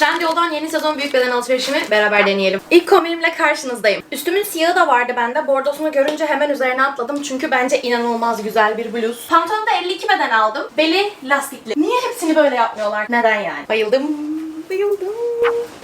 Trendyol'dan yeni sezon büyük beden alışverişimi beraber deneyelim. İlk kombinimle karşınızdayım. Üstümün siyahı da vardı bende. Bordosunu görünce hemen üzerine atladım. Çünkü bence inanılmaz güzel bir bluz. Pantolonu da 52 beden aldım. Beli lastikli. Niye hepsini böyle yapmıyorlar? Neden yani? Bayıldım. Bayıldım.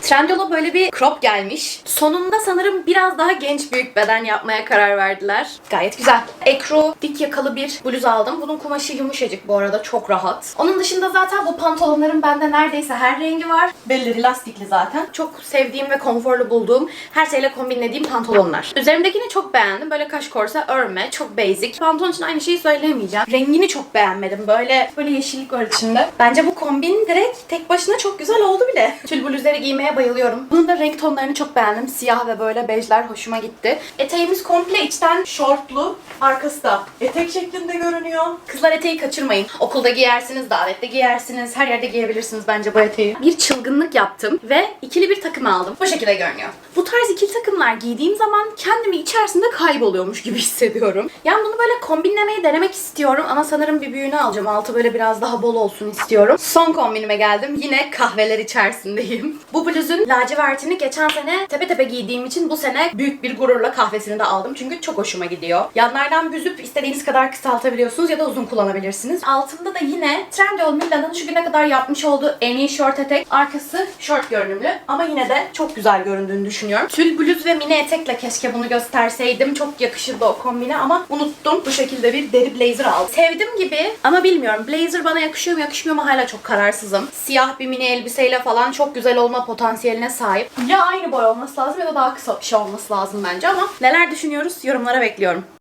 Trendyol'a böyle bir crop gelmiş. Sonunda sanırım biraz daha genç büyük beden yapmaya karar verdiler. Gayet güzel. Ekru dik yakalı bir bluz aldım. Bunun kumaşı yumuşacık bu arada çok rahat. Onun dışında zaten bu pantolonların bende neredeyse her rengi var. Belleri lastikli zaten. Çok sevdiğim ve konforlu bulduğum her şeyle kombinlediğim pantolonlar. Üzerimdekini çok beğendim. Böyle kaş korsa örme. Çok basic. Pantolon için aynı şeyi söyleyemeyeceğim. Rengini çok beğenmedim. Böyle böyle yeşillik var içinde. Bence bu kombin direkt tek başına çok güzel oldu bile. Tül bluzları giymeye bayılıyorum. Bunun da renk tonlarını çok beğendim. Siyah ve böyle bejler hoşuma gitti. Eteğimiz komple içten şortlu. Arkası da etek şeklinde görünüyor. Kızlar eteği kaçırmayın. Okulda giyersiniz, davette giyersiniz. Her yerde giyebilirsiniz bence bu eteği. Bir çılgınlık yaptım ve ikili bir takım aldım. Bu şekilde görünüyor. Bu tarz ikili takımlar giydiğim zaman kendimi içerisinde kayboluyormuş gibi hissediyorum. Yani bunu böyle kombinlemeyi denemek istiyorum ama sanırım bir büyüğünü alacağım. Altı böyle biraz daha bol olsun istiyorum. Son kombinime geldim. Yine kahveler içerisindeyim. Bu bluzun lacivertini geçen sene tepe tepe giydiğim için bu sene büyük bir gururla kahvesini de aldım. Çünkü çok hoşuma gidiyor. Yanlardan büzüp istediğiniz kadar kısaltabiliyorsunuz ya da uzun kullanabilirsiniz. Altında da yine Trendyol Mila'nın şu güne kadar yapmış olduğu en iyi şort etek. Arkası şort görünümlü ama yine de çok güzel göründüğünü düşünüyorum. Tül bluz ve mini etekle keşke bunu gösterseydim. Çok yakışırdı o kombine ama unuttum. Bu şekilde bir deri blazer aldım. Sevdim gibi ama bilmiyorum. Blazer bana yakışıyor mu yakışmıyor mu hala çok kararsızım. Siyah bir mini elbiseyle falan çok güzel olma potansiyeline sahip. Ya aynı boy olması lazım ya da daha kısa bir şey olması lazım bence ama neler düşünüyoruz yorumlara bekliyorum.